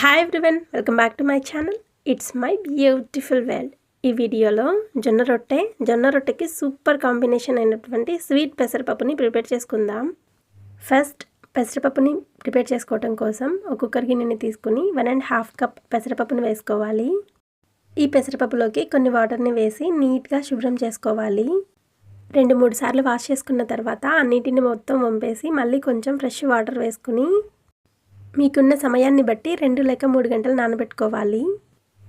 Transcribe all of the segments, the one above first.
Hi everyone welcome back to my channel it's my beautiful world ఈ వీడియోలో జొన్న రొట్టె జొన్న రొట్టెకి సూపర్ కాంబినేషన్ అయినటువంటి స్వీట్ పెసరపప్పుని ప్రిపేర్ చేసుకుందాం. ఫస్ట్ పెసరపప్పుని ప్రిపేర్ చేసుకోవటం కోసం ఒక కుక్కర్ గిన్నెని తీసుకుని వన్ అండ్ హాఫ్ కప్ పెసరపప్పుని వేసుకోవాలి. ఈ పెసరపప్పులోకి కొన్ని వాటర్ని వేసి నీట్గా శుభ్రం చేసుకోవాలి. రెండు మూడు సార్లు వాష్ చేసుకున్న తర్వాత అన్నిటిని మొత్తం వంపేసి మళ్ళీ కొంచెం ఫ్రెష్ వాటర్ వేసుకుని మీకున్న సమయాన్ని బట్టి రెండు లేక మూడు గంటలు నానబెట్టుకోవాలి.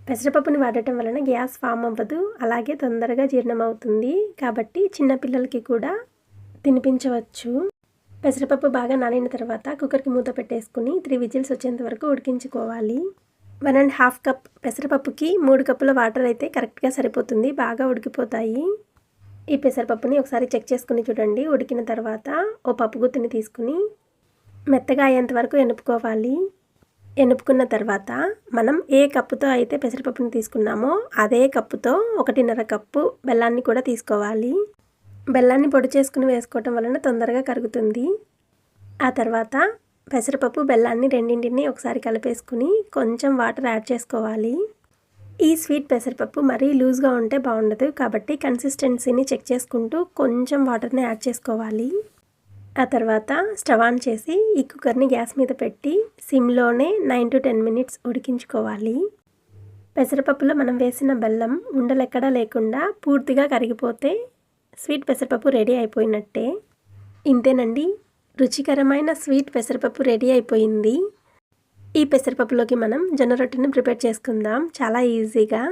పెసరపప్పుని వాడటం వలన గ్యాస్ ఫామ్ అవ్వదు. అలాగే తొందరగా జీర్ణమవుతుంది. కాబట్టి చిన్నపిల్లలకి కూడా తినిపించవచ్చు. పెసరపప్పు బాగా నానిన తర్వాత కుక్కర్కి మూత పెట్టేసుకుని త్రీ విజిల్స్ వచ్చేంత వరకు ఉడికించుకోవాలి. వన్ అండ్ హాఫ్ కప్ పెసరపప్పుకి మూడు కప్పుల వాటర్ అయితే కరెక్ట్గా సరిపోతుంది. బాగా ఉడికిపోతాయి. ఈ పెసరపప్పుని ఒకసారి చెక్ చేసుకుని చూడండి. ఉడికిన తర్వాత ఓ పప్పు గుత్తిని తీసుకుని మెత్తగా అయ్యేంత వరకు ఎనుపుకోవాలి. ఎనుపుకున్న తర్వాత మనం ఏ కప్పుతో అయితే పెసరపప్పుని తీసుకున్నామో అదే కప్పుతో ఒకటిన్నర కప్పు బెల్లాన్ని కూడా తీసుకోవాలి. బెల్లాన్ని పొడి చేసుకుని వేసుకోవటం వలన తొందరగా కరుగుతుంది. ఆ తర్వాత పెసరపప్పు బెల్లాన్ని రెండింటిని ఒకసారి కలిపేసుకుని కొంచెం వాటర్ యాడ్ చేసుకోవాలి. ఈ స్వీట్ పెసరపప్పు మరీ లూజ్గా ఉంటే బాగుండదు కాబట్టి కన్సిస్టెన్సీని చెక్ చేసుకుంటూ కొంచెం వాటర్ని యాడ్ చేసుకోవాలి. ఆ తర్వాత స్టవ్ ఆన్ చేసి ఈ కుక్కర్ని గ్యాస్ మీద పెట్టి సిమ్లోనే నైన్ టు టెన్ మినిట్స్ ఉడికించుకోవాలి. పెసరపప్పులో మనం వేసిన బెల్లం ఉండలెక్కడా లేకుండా పూర్తిగా కరిగిపోతే స్వీట్ పెసరపప్పు రెడీ అయిపోయినట్టే. ఇంతేనండి రుచికరమైన స్వీట్ పెసరపప్పు రెడీ అయిపోయింది. ఈ పెసరపప్పులోకి మనం జొన్న రొట్టెని ప్రిపేర్ చేసుకుందాం చాలా ఈజీగా.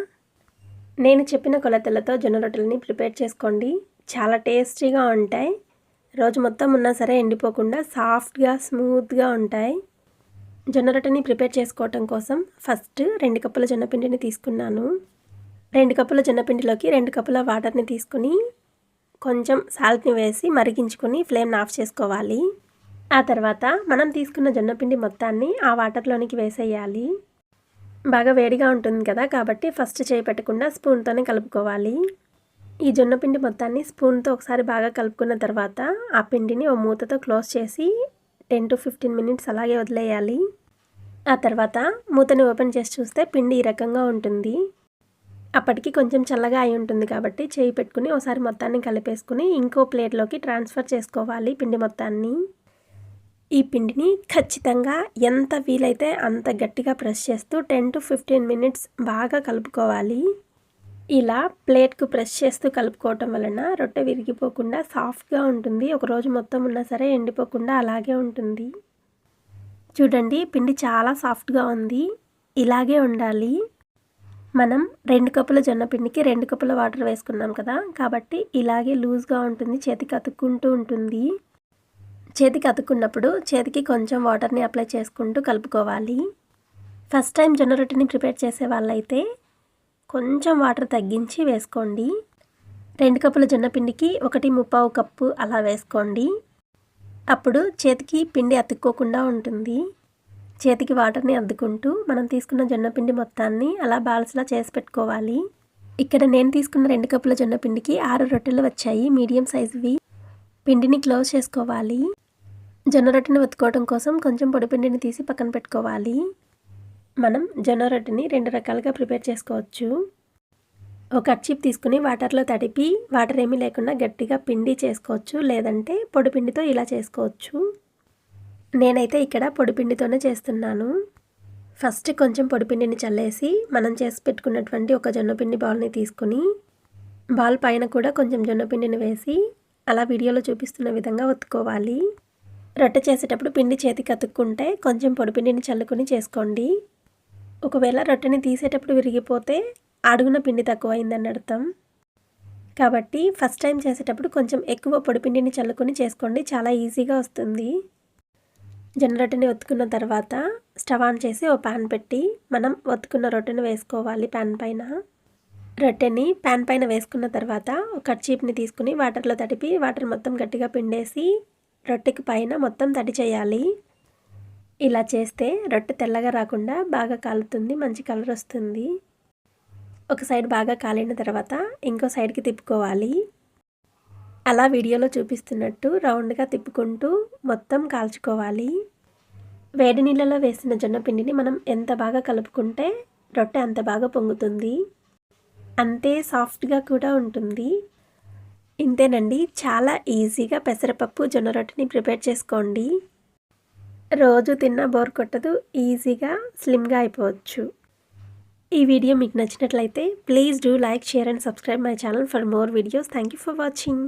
నేను చెప్పిన కొలతలతో జొన్న రొట్టెలని ప్రిపేర్ చేసుకోండి చాలా టేస్టీగా ఉంటాయి. రోజు మొత్తం ఉన్నా సరే ఎండిపోకుండా సాఫ్ట్గా స్మూత్గా ఉంటాయి. జొన్న రొట్టెని ప్రిపేర్ చేసుకోవటం కోసం ఫస్ట్ రెండు కప్పుల జొన్నపిండిని తీసుకున్నాను. రెండు కప్పుల జొన్నపిండిలోకి రెండు కప్పుల వాటర్ని తీసుకుని కొంచెం సాల్ట్ని వేసి మరిగించుకొని ఫ్లేమ్ని ఆఫ్ చేసుకోవాలి. ఆ తర్వాత మనం తీసుకున్న జొన్నపిండి మొత్తాన్ని ఆ వాటర్లోనికి వేసేయాలి. బాగా వేడిగా ఉంటుంది కదా కాబట్టి ఫస్ట్ చేయి పెట్టకుండా స్పూన్తోనే కలుపుకోవాలి. ఈ జొన్న పిండి మొత్తాన్ని స్పూన్తో ఒకసారి బాగా కలుపుకున్న తర్వాత ఆ పిండిని ఓ మూతతో క్లోజ్ చేసి టెన్ టు ఫిఫ్టీన్ మినిట్స్ అలాగే వదిలేయాలి. ఆ తర్వాత మూతని ఓపెన్ చేసి చూస్తే పిండి ఈ రకంగా ఉంటుంది. అప్పటికి కొంచెం చల్లగా అయి ఉంటుంది కాబట్టి చేయి పెట్టుకుని ఒకసారి మొత్తాన్ని కలిపేసుకుని ఇంకో ప్లేట్లోకి ట్రాన్స్ఫర్ చేసుకోవాలి పిండి మొత్తాన్ని. ఈ పిండిని ఖచ్చితంగా ఎంత వీలైతే అంత గట్టిగా ప్రెస్ చేస్తూ టెన్ టు ఫిఫ్టీన్ మినిట్స్ బాగా కలుపుకోవాలి. ఇలా ప్లేట్కు ప్రెస్ చేస్తూ కలుపుకోవటం వలన రొట్టె విరిగిపోకుండా సాఫ్ట్గా ఉంటుంది. ఒకరోజు మొత్తం ఉన్నా సరే ఎండిపోకుండా అలాగే ఉంటుంది. చూడండి పిండి చాలా సాఫ్ట్గా ఉంది. ఇలాగే ఉండాలి. మనం రెండు కప్పుల జొన్న పిండికి రెండు కప్పుల వాటర్ వేసుకున్నాం కదా కాబట్టి ఇలాగే లూజ్గా ఉంటుంది. చేతికి అతుక్కుంటూ ఉంటుంది. చేతికి అతుక్కున్నప్పుడు చేతికి కొంచెం వాటర్ని అప్లై చేసుకుంటూ కలుపుకోవాలి. ఫస్ట్ టైం జొన్న రొట్టెని ప్రిపేర్ చేసే వాళ్ళైతే కొంచెం వాటర్ తగ్గించి వేసుకోండి. రెండు కప్పుల జొన్నపిండికి ఒకటి ముప్పావు కప్పు అలా వేసుకోండి. అప్పుడు చేతికి పిండి అతుక్కోకుండా ఉంటుంది. చేతికి వాటర్ని అద్దుకుంటూ మనం తీసుకున్న జొన్నపిండి మొత్తాన్ని అలా బాల్స్లా చేసి పెట్టుకోవాలి. ఇక్కడ నేను తీసుకున్న రెండు కప్పుల జొన్నపిండికి ఆరు రొట్టెలు వచ్చాయి. మీడియం సైజువి పిండిని క్లోజ్ చేసుకోవాలి. జొన్న రొట్టెని ఒత్తుకోవడం కోసం కొంచెం పొడి పిండిని తీసి పక్కన పెట్టుకోవాలి. మనం జొన్న రొట్టెని రెండు రకాలుగా ప్రిపేర్ చేసుకోవచ్చు. ఒక కర్చీప్ తీసుకుని వాటర్లో తడిపి వాటర్ ఏమీ లేకుండా గట్టిగా పిండి చేసుకోవచ్చు లేదంటే పొడిపిండితో ఇలా చేసుకోవచ్చు. నేనైతే ఇక్కడ పొడిపిండితోనే చేస్తున్నాను. ఫస్ట్ కొంచెం పొడిపిండిని చల్లేసి మనం చేసి పెట్టుకున్నటువంటి ఒక జొన్నపిండి బాల్ని తీసుకుని బాల్ పైన కూడా కొంచెం జొన్నపిండిని వేసి అలా వీడియోలో చూపిస్తున్న విధంగా ఒత్తుకోవాలి. రొట్టె చేసేటప్పుడు పిండి చేతికి అతుక్కుంటే కొంచెం పొడిపిండిని చల్లుకొని చేసుకోండి. ఒకవేళ రొట్టెని తీసేటప్పుడు విరిగిపోతే అడుగున పిండి తక్కువైందని అర్థం. కాబట్టి ఫస్ట్ టైం చేసేటప్పుడు కొంచెం ఎక్కువ పొడిపిండిని చల్లుకొని చేసుకోండి చాలా ఈజీగా వస్తుంది. జొన్న రొట్టెని ఒత్తుకున్న తర్వాత స్టవ్ ఆన్ చేసి ఓ ప్యాన్ పెట్టి మనం ఒత్తుకున్న రొట్టెని వేసుకోవాలి ప్యాన్ పైన. రొట్టెని ప్యాన్ పైన వేసుకున్న తర్వాత ఒక చీప్ని తీసుకుని వాటర్లో తడిపి వాటర్ మొత్తం గట్టిగా పిండేసి రొట్టెకి పైన మొత్తం తడి చేయాలి. ఇలా చేస్తే రొట్టె తెల్లగా రాకుండా బాగా కాలుతుంది మంచి కలర్ వస్తుంది. ఒక సైడ్ బాగా కాలిన తర్వాత ఇంకో సైడ్కి తిప్పుకోవాలి. అలా వీడియోలో చూపిస్తున్నట్టు రౌండ్గా తిప్పుకుంటూ మొత్తం కాల్చుకోవాలి. వేడి నీళ్ళలో వేసిన జొన్న పిండిని మనం ఎంత బాగా కలుపుకుంటే రొట్టె అంత బాగా పొంగుతుంది. అంతే సాఫ్ట్గా కూడా ఉంటుంది. ఇంతేనండి చాలా ఈజీగా పెసరపప్పు జొన్న రొట్టెని ప్రిపేర్ చేసుకోండి. రోజు తిన్న బోర్ కొట్టదు ఈజీగా స్లిమ్గా అయిపోవచ్చు. ఈ వీడియో మీకు నచ్చినట్లయితే please do like share and subscribe my channel for more videos. Thank you for watching.